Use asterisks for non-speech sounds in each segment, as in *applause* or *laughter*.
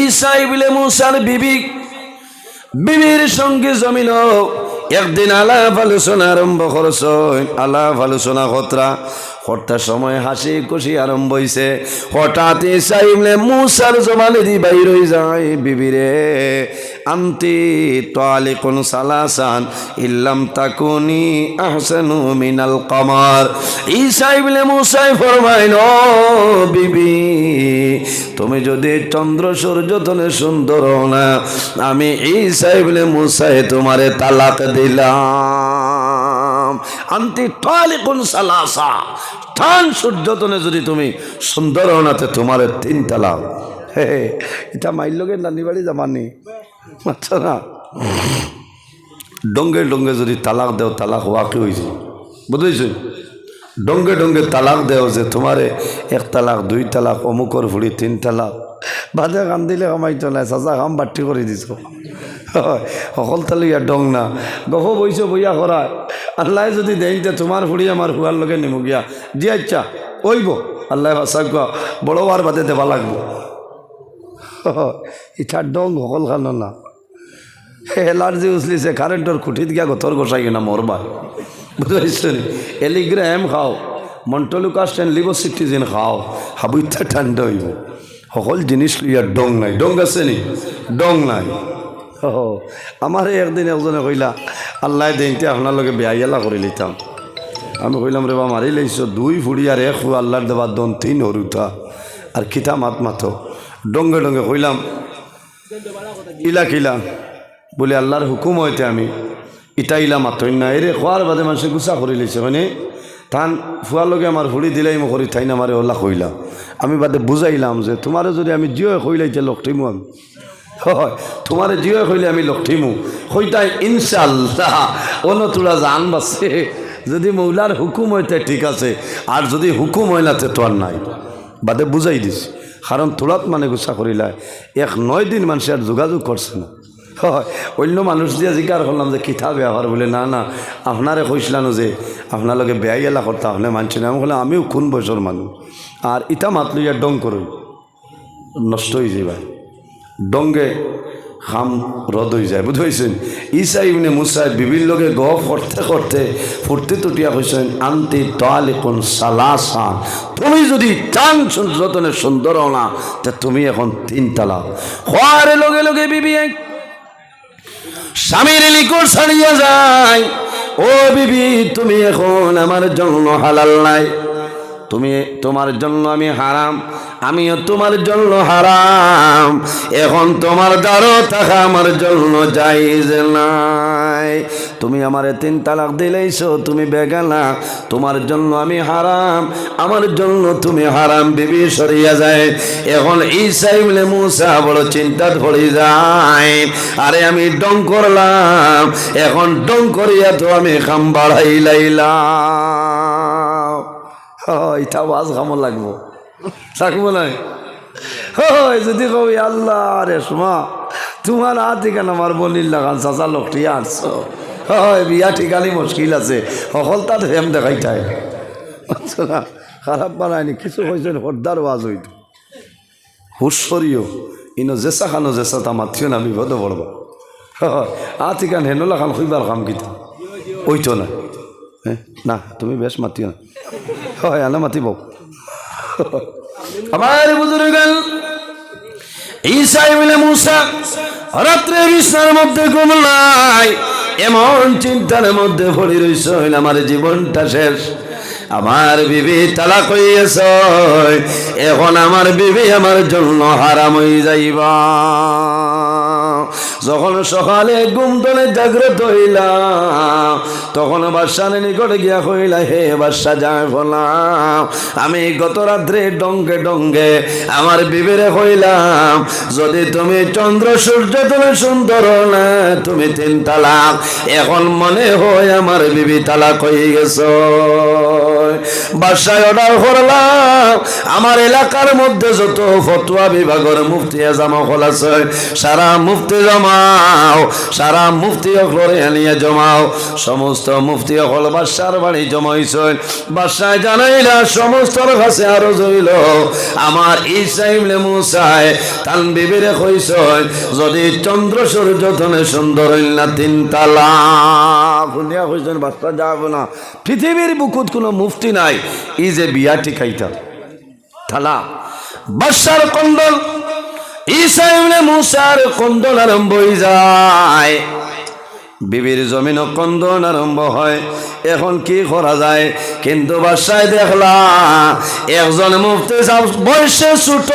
ঈসা ইবনে মুসার বিবি। বিবির সঙ্গে জমিন একদিন আলাপ আলোচনা আরম্ভ করছ। আলাপ আলোচনা কতরা হঠাৎ সময় হাসি খুশি আরম্ভ হইছে। হঠাৎ চাইলে মুসার জমানে দি বাইর হয়ে যায় বিবিরে। আন্তি তালিকুন সালাসান ইল্লাম তাকুনি আহসানু মিনাল কমার। ঈসাই বলে মুসাই ফরমাইন বিবি তুমি যদি চন্দ্র সূর্য তনে সুন্দর না, আমি ঈসাই বলে মুসাই তোমারে তালাক দিলাম। আন্তি তালিকুন সালাসা, টান সূর্য তনে যদি তুমি সুন্দর না, তো তোমার তিন তালাক। হে এটা মাইল লোকের নানি বাড়ি যাবানি আচ্ছা না। ডঙ্গে ডঙ্গে যদি তালাক দেও, তালাক হওয়া কি হয়েছে বুঝেছি? ডঙ্গে ডঙ্গে তালাক দেও যে তোমারে এক তালাক, দুই তালাক, অমুকর ভুড়ি তিন তালাক। বাদে কাম দিলে কামাইতো নাই চাচা কাম বাটি করে দিছ। সকল তালে ইয়ার ডং না। গফ বইছ বইয়া করায় আল্লাহ যদি দেইতে তোমার ফুড়ি আমার হুয়ার লগে নিমুগিয়া দি আচ্ছা ওইব আল্লাহ বাসা বড় বার বাদে দেবা লাগবো। ইটার ডং সকল খানো না। এলার্জি উচলিছে কারেন্টর খুঁটিত গিয়া গথর গসাই না মরবা। বুঝতে পারছ নি? এলিগ্রাম খাও মন্টলুকাস্টেন লিবোসিটিজিন খাও হাবুইতা ঠান্ডা হইব। সকল জিনিস লইয়া ডং নাই। ডং আছে নি? ডং নাই। আমার একদিন একজনে কইলা, আল্লাহ দিনতে আপনার লগে বেয়া গেলা করে লিতাম আমি কইলাম, রে বা মারি লাইছ, দুই ফুড়ি আর এক আল্লাহর দেবার দন তিন হরুতা। আর খিতা মাত মাতো। ডঙ্গে ডঙ্গে কইলাম, ইলা কিলা? বলে, আল্লাহর হুকুম হইতে আমি ইটা ইলা মাতই না। এরে খোয়ার বাদে মানুষে গুছা করে লিছে মানে তান ফুয়ার লগে আমার ফুড়ি দিলাই মই করি ঠাই নামারে ওলা কইলা। আমি বাদে বুঝাইলাম যে তোমারে যদি আমি জিও কইলাইতে লকটিমু আমি। হয় তোমারে জিও কইলে আমি লকটিমু কইতাই ইনশাল্লাহ অন্য তোরা জান বাসে যদি মৌলার হুকুম হইতে ঠিক আছে, আর যদি হুকুম না তো আর নাই। বাদে বুঝাই দিস কারণ তোলাত মানে গুছা করিলায় এক নয় দিন মানুষ আর যোগাযোগ করছে না। হয়। অন্য মানুষ দিয়ে জিজ্ঞার করলাম যে, কিতা ব্যবহার বলে? না না। আপনারে কইসলানো যে আপনার লগে বেয়াই এলা করতে আপনি মানছি না আমি বললাম আমিও কোন বয়সের মানুষ আর ইটা মাতলো ইয়ার ডং করুন নষ্ট হয়ে ভাই। ডঙ্গে খাম রদ হয়ে যায়। বুঝেছেন ইসা ইবনে মুসাই বিভিন্ন লোকে গ করতে করতে ফুটতে তুটিয়া কইছেন আন্তি তালিকুন সালাসান তুমি যদি চান, যতনে সুন্দর না তা তুমি এখন তিন তালা হওয়ার লগে লগে বিবি স্বামীর লিকুর ছাড়িয়ে যায়। ও বিবি তুমি এখন আমার জন্য হালাল নাই। তুমি তোমার জন্য আমি হারাম, আমিও তোমার জন্য হারাম। এখন তোমার দ্বারও থাকা আমার জন্য যাইজ নাই। তুমি আমারে তিন তালাক দিলেইছো, তুমি বেগানা, তোমার জন্য আমি হারাম, আমার জন্য তুমি হারাম, বিবি সরিয়া যায়। এখন ঈসাই বলে মুসা বড় চিন্তা ধরে যায়, আরে আমি ডং করলাম, এখন ডং করিয়া তো আমি খাম বাড়াই লাইলাম এটা ওয়াজ খামো লাগবো। থাকব নাই? হয় যদি কবি আল্লাহ রে সুমা তোমার হাতে কেন আমার বলির লাগান চাচা লোকটি আনছো। হয় বিয়া ঠিকানি মুশকিল আছে। সকল তার হেম দেখাইটাই আচ্ছা না, খারাপ বানায়নি কিছু হয়েছে হরদার ওয়াজ হইত। হুসরিও ইনো জেসা খানো জেসা তা মাতিও না বিপদ পড়বা আ ঠিকান হেনলা খান খুইবার কাম কিতা ওইতো না। হ্যাঁ না তুমি বেশ মাতিও না। হয় আনা মাতিব আমার বুজুর্গ ঈসা ইবনে মুসা রাত্রে মধ্যে ঘুম নাই এমন চিন্তার মধ্যে পড়ে রইছ আমার জীবনটা শেষ। আমার বিবি তালাক হইয়াছ এখন আমার বিবি আমার জন্য হারাম হয়ে যাইবা। যখন সকালে ঘুম দলে জাগ্রত হইলাম, তখন বাদশানের নিকটে গিয়া কইলা হে বাদশা যায় বললাম আমি গত রাত্রে ডঙ্গে ডঙ্গে আমার বিবেরে কইলাম যদি তুমি চন্দ্র, সূর্য, তুমি সুন্দর না, তুমি তিন তালাক। এখন মনে হয় আমার বিবি তালাক হয়ে গেছ। বাসায় অর্ডার করলাম, আমার এলাকার মধ্যে যত ফতুয়া বিভাগের মুফতি জামা হল আছে, সারা মুফতি জমাও, সারা মুফতি অকলরে আনিয়ে জমাও। সমস্ত মুফতি অকল বাসার বাড়ি জমাইছে বাসায় জানাইলা সমস্ত কাছে আরও জইল। আমার ইসাইমলে মুসাই তান বিবিরে কইছ যদি চন্দ্র সূর্য ধনে সুন্দর না তিন তালা। শুনিয়া কইছেন বাচ্চা যাব না। পৃথিবীর বুকুত কোনো মুফতি নাই। ই যে বিয়া টিকাইতা থালা বাসার কন্দল ঈসা ইবনে মুসার কন্দল আরম্ভ হয়ে যায়। বিবির জমিন কন্দন আরম্ভ হয়। এখন কি করা যায়? কিন্তু বাসায় দেখলা, একজন মুফতি সাহেব বয়সে ছোট।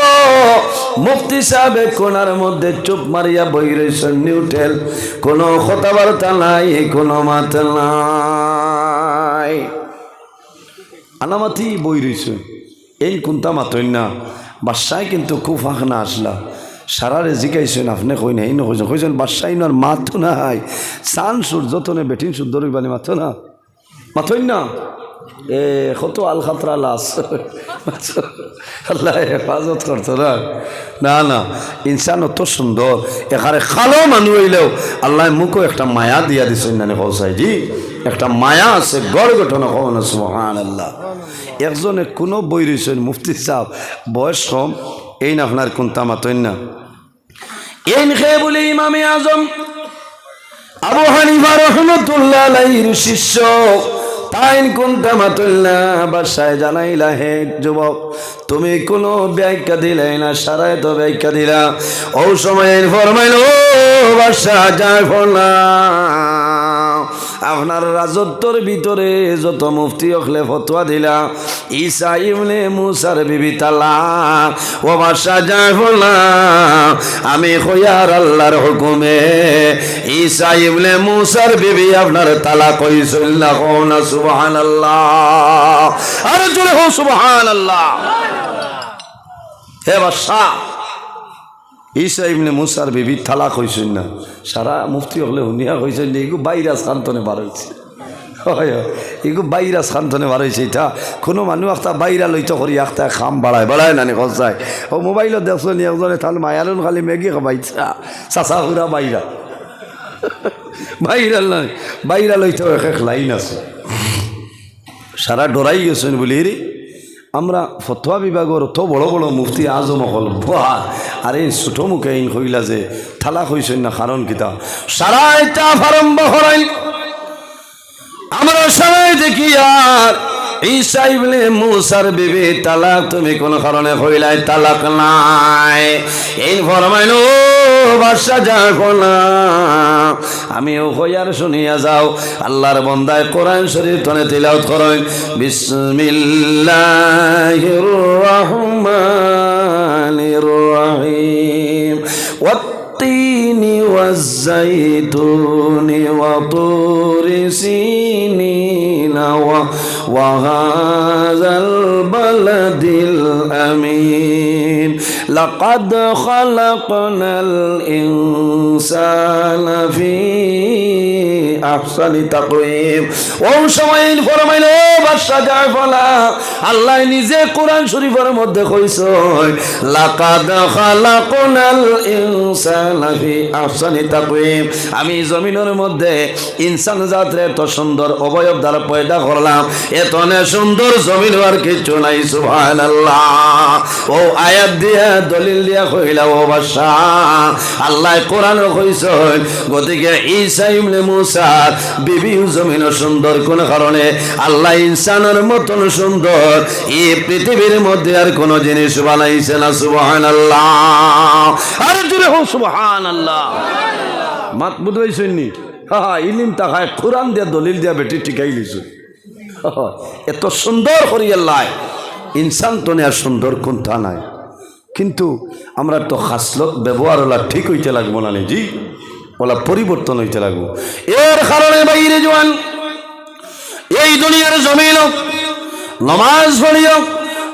মুফতি সাহেব কোনার মধ্যে চুপ মারিয়া বই রয়েছেন নিউটেল। কোনো কথাবার্তা নাই, কোনো মাত নাই। আনামাতি বই রয়েছে এই কোনটা মাতই না। বাসায় কিন্তু খুব ফাঁকনা আসলা। সারারে জিগাইছেন আপনি কই না এই কইছেন বাসায় আর মাথো নাই। চান সূর্য তনে বেটিন শুদ্ধ রইবানি মাথো না। মাথই না? এ, কত আল খাতরা লাস আল্লাহ হেফাজত করতো না। না না, ইনসান অত সুন্দর। এখানে খালো মানুষ হইলেও আল্লাহ মুখও একটা মায়া দিয়া দিছেন না কৌসাই জি। একটা মায়া আছে গড় গঠন আল্লাহ একজনে কোনো বই রয়েছেন মুফতি সাহ বয়স কম, এই না আপনার কোনটা মাতই না? এই খেয়ে বলে ইমামে আজম, আবু হানিফা রহমতুল্লাহ শিষ্য, তাইন কোনটা মাতুল্লা বাসায় জানাইলা, হে যুবক, তুমি কোনো ব্যাখ্যা দিলে না, সারায় তো ব্যাখ্যা দিলা। ও সময় ফরমাইল বাসা যায় ফোনা আপনার রাজত্বর ভিতরে যত মুফতি অখলে ফতোয়া দিলা, ঈসা ইবনে মুসার বিবি ও বাসা ফোনা আমি খয়ার আল্লাহর হুকুমে ঈসা ইবনে মুসার বিবি আপনার তালা কইছিল না কোনা সুবহানাল্লাহ। আরে জোরে হো সুবহানাল্লাহ। হে বাদশা। ঈসা ইবনে মুসার বিবি থালা কইছেন না। সারা মুফতি হলে শুনিয়া কইছেন যে, এগু বাইরা শান্তনে বার হয়েছে হয় এগু বাইরা শান্তনে বার হয়েছে এটা কোনো মানুষ একটা বাইরা লইতে করি একটা খাম বাড়ায় বাড়ায় নানি খসায় ও মোবাইলত দেখছ নি, একজনে তাহলে মায়ালন খালি মেগি খাবাইছা। চাচা হুরা বাইরা বাইরা *laughs* নাই বাইরা লইতে এক এক লাইন আছে। সারা ডরাই গেছেন বলি রে আমরা ফতোয়া বিভাগের অত বড় বড় মুফতি আজম হল, বাহ! আরে ছোট মুখে ইন কইলা যে থালা হইছেন না কারণ কিতা? সারাইটা আরম্ভ করাইল আমরা সবাই দেখি আর ঈশাই বলে মুসার বিবি তালাক তুমি কোন কারণে হইলাই, তালাক নাই। এই ফরমাইল বাদশা যাও না আমিও হইয়ার শুনিয়া যাও আল্লাহর বন্দায় কোরআন শরীফ তনে তিলাওত করেন বিসমিল্লাহির রহমানির রহিম والتين والزيتون وطور سينين و- وهذا البلد الأمين لقد خلقنا الإنسان في أحسن تقويم ও সময় ফরমাইল ও বাদশা যায় ফলা আল্লাহ নিজে কোরআন শরীফের মধ্যে কইছ লাকাদ খালাকনাল ইনসানা ফি আহসানি তাকওয়িম আমি জমিনের মধ্যে ইনসান জাতরে এত সুন্দর অবয়ব দ্বারা পয়দা করলাম। এত সুন্দর জমিন আর কিছু নাই, সুবহানাল্লাহ। ও আয়াত দিয়া, দলিল দিয়া কইলা, ও বাদশা, আল্লাহ কোরআন গতিকে ঈসা ইবনে মুসা জমিন সুন্দর, কোন কারণে? আল্লাহ ইনসানের মতন সুন্দর এই পৃথিবীর মধ্যে আর কোন জিনিস বানাইছে না সুবহান আল্লাহ আর জুড়ে হো সুবহান আল্লাহ মাত বুঝাইছেন নি? হা ইলিম কোরআন দিয়া, দলিল দিয়া বেটি টিকাই লিছু *laughs* এত সুন্দর করি আল্লাহ ইনসান তো আর সুন্দর কোনটা নাই। কিন্তু আমরা তো খাসলত ব্যবহার ওলা ঠিক হইতে লাগবো না নি, জি। ওলা পরিবর্তন হইতে লাগবো। এর কারণে বাইরে জোয়ান এই দুনিয়ার জমিন নমাজ পড়িও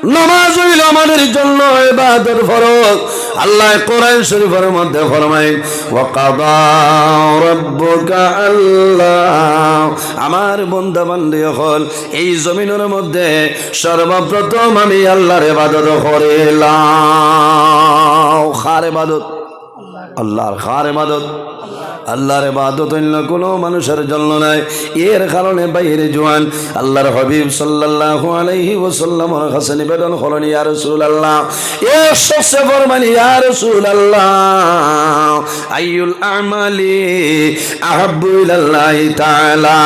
নমাজ হইল আমাদের জন্য এবাদর ফরজ। আল্লাহ কোরআন শরীফের মধ্যে ফরমাই ওয়াকাদা রব্বুকা আল্লাহ আমার বন্ধু বান্ধব হল, এই জমিনের মধ্যে সর্বপ্রথম আমি আল্লাহর ইবাদত করিলাম। খার ইবাদত? আল্লাহর খার ইবাদত? আল্লাহর ইবাদত অন্য কোনো মানুষের জন্য নাই। এর কারণে বাইরে জোয়ান, আল্লাহর হবিব সাল্লাল্লাহু আলাইহি ওয়াসাল্লামর কাছে নিবেদন করলেন, ইয়া রাসূলুল্লাহ, এ সবচেয়ে ফরমানি, ইয়া রাসূলুল্লাহ, আইয়ুল আমালি আহাব্বু ইলাল্লাহি তাআলা,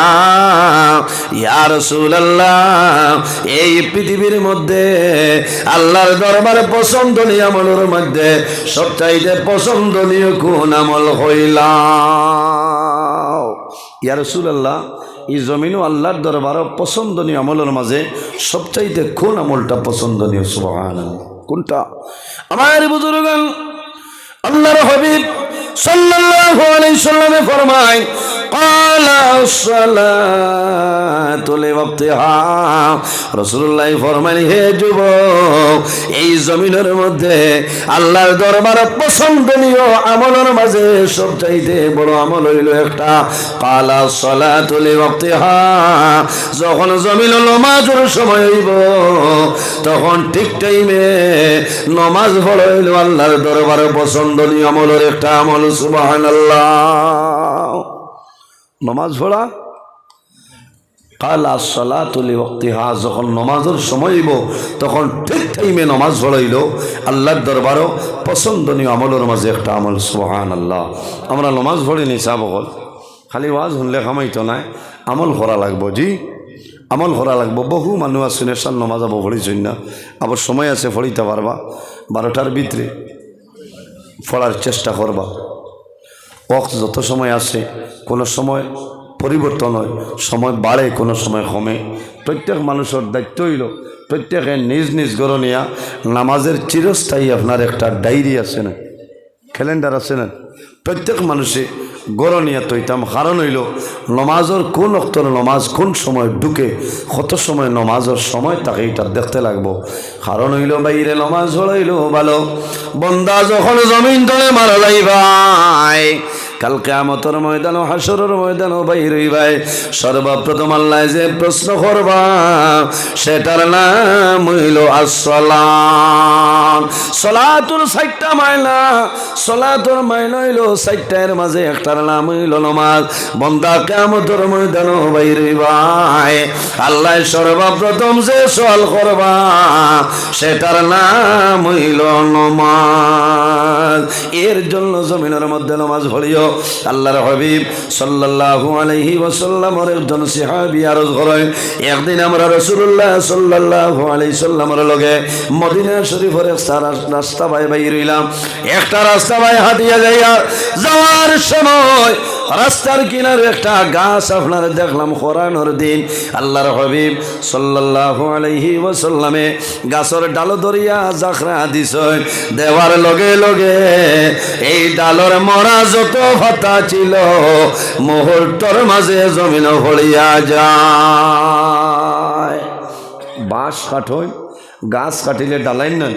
ইয়া রাসূলুল্লাহ, এই পৃথিবীর মধ্যে আল্লাহর দরবারে পছন্দনীয় আমলের মধ্যে সবচাইতে পছন্দনীয় কোন আমল হইলাম ইয়া আল্লাহ এই জমিনও আল্লাহর দরবারও পছন্দনীয় আমলের মাঝে সবচাইতে কোন আমলটা পছন্দনীয়? সুবহানাল্লাহ। কোনটা? আমার বুজুর্গ আল্লাহর হবিব সাল্লাল্লাহু আলাইহি সাল্লামে ফরমায় এই মধ্যে আল্লাহর দরবার পছন্দনীয় মাঝে আমল হইল একটা। যখন জমিন নমাজের সময় হইব, তখন ঠিক টাইমে নমাজ বড় হইল আল্লাহর দরবার পছন্দনীয় আমলের একটা আমল সুবাহ আল্লাহ নমাজ পড়া? কাল আসলা তুলি হা, যখন নমাজের সময় হইব, তখন ঠিক টাইমে নমাজ পড়াইল। আল্লাহর দরবারও পছন্দনীয় আমলের মাঝে একটা আমল সুহান আল্লাহ আমরা নমাজ পড়ি নি চাবকল খালি ওয়াজ শুনলে খামাইতো নাই আমল করা লাগবো, জি? আমল করা লাগবো। বহু মানুষ আছে, নেশার নমাজ আবো পড়িছই না। আবার সময় আছে, পড়িতে পারবা। বারোটার ভিতরে পড়ার চেষ্টা করবা। ওক্ত যত সময় আসে কোনো সময় পরিবর্তন হয়, সময় বাড়ে, কোনো সময় কমে। প্রত্যেক মানুষের দায়িত্ব হইল, প্রত্যেকে নিজ নিজ গরণিয়া নামাজের চিরস্থায়ী আপনার একটা ডায়েরি আছে না, ক্যালেন্ডার আছে না? প্রত্যেক মানুষে গরনিয়া তৈতাম কারণ হইল। নমাজর কোন অক্তর নমাজ কোন সময় ঢুকে, কত সময় নমাজর সময় তাকে এটা দেখতে লাগবো। কারণ হইল বাইরে নমাজ হইল ভালো বন্দা যখন জমিন তলে মারা ভাই কাল কেমতর ময়দান ও হাসরের ময়দান ও বাইর ভাই সর্বপ্রথম আল্লাহ যে প্রশ্ন করবা, সেটার নাম হইল আসসালাম সলাতুর সাইটটা মাইলা, সলাতুর মাইলা হইল সাইটটার মাঝে একটার নাম হইল নমাজ। বন্দা কেমতর ময়দান ও বাইর ভাই আল্লাহ সর্বপ্রথম যে সল করবা, সেটার নাম হইল নমাজ। এর জন্য জমিনের মধ্যে নমাজ ভরিও আল্লাহর হাবিব সাল্লাল্লাহু আলাইহি ওয়াসাল্লামের একজন সাহাবী আরজ করেন, একদিন আমরা রাসূলুল্লাহ সাল্লাল্লাহু আলাইহি সাল্লামের লগে মদিনা শরীফের একটা রাস্তা বাই বাই রইলাম একটা রাস্তা বাই হাঁটিয়া যাইয়া যাওয়ার সময় রাস্তার কিনারে একটা গাছ আপনার দেখলাম কোরআনোর দিন। আল্লাহর হাবিব সাল্লাল্লাহু আলাইহি ওয়াসাল্লামে গাছের ডাল ধরিয়া জাখরা দিছ দেওয়ার লগে লগে এই ডালর মরা যত ভাতা ছিল, মুহূর্তর মাঝে জমিন হলিয়া যায়। বাঁশ কাঠই, গাছ কাটিলে ডালাই নয়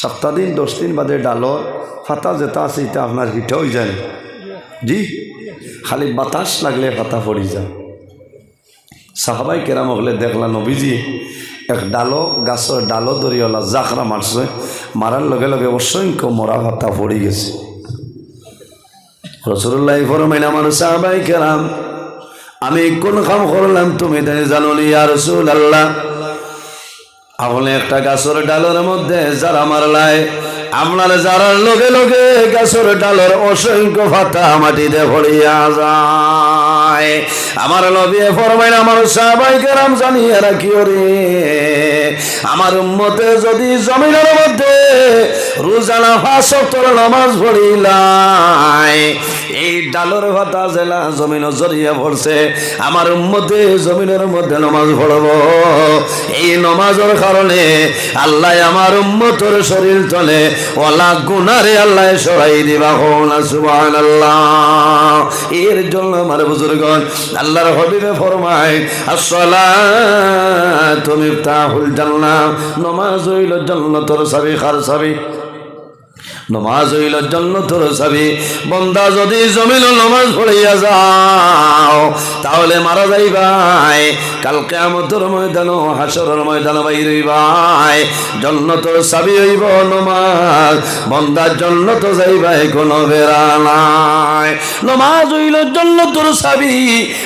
সপ্তাহ দিন, দশ দিন বাদে ডালর ফাতা যেটা আছে, এটা আপনার হিট হয়ে যায়। জি? খালি বাতাস লাগলে পাতা পড়ি যায় সাহাবাই কেরাম হলে দেখলা নবীজি এক ডালো গাছের ডালো দরিওয়ালা জাখরা মারছে মারার লগে লগে অসংখ্য মরা পাতা পড়ে গেছে। রসুল্লাহ ফরমাইন আমার সাহাবাই কেরাম আমি কোন কাম করলাম তুমি তাই জানো নি আর রসুল আল্লাহ আপনি একটা গাছের ডালের মধ্যে যারা মারলায় আপনার যারার লগে লগে গাছের ডালের অসংখ্য ফাতা মাটিতে ভরিয়া যায়। আমার নবী ফরমাইন, আমার সাহাবাই কেরাম জানিয়ে রাখি রে আমার উম্মতে যদি জমিনের মধ্যে রোজানা ফাঁসত্তর নামাজ পড়িলাই এই ডালর ভাতা জেলা জমিন জড়িয়ে পড়ছে, আমার উম্মতে জমিনের মধ্যে নমাজ পড়ব। এই নমাজের কারণে আল্লাহ আমার উম্মতর শরীর চলে, ওলা গুনারে আল্লাহ সরাই দিবা হোনা সুবান আল্লাহ এর জন্য আমার বুজুর্গ আল্লাহর হবিবে ফরমায় আসলা তুমি তাহুল জান্নাহ নমাজ হইল জান্নাতর সাবি খার সাবি নমাজ হইল জন্নতর চাবি বন্দা যদি জমিল নমাজ পড়িয়া যাও, তাহলে মারা যাইবাই। কালকে আমতর ময়দান হাসরের ময়দান বাইর হইবাই। জন্নতর চাবি হইব নমাজ। বন্দার জন্নত যাইবাই, কোনো বেড়া নাই। নমাজ হইল জন্নতর চাবি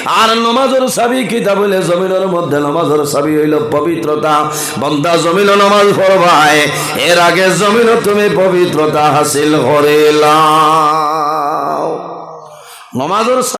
আর নমাজের চাবি কিতা বলে? জমিনের মধ্যে নমাজের চাবি হইল পবিত্রতা। বন্দা জমিন নমাজ পড়বাই। এর আগে জমিন তুমি পবিত্রতা হাসিল করিলাম নমাজের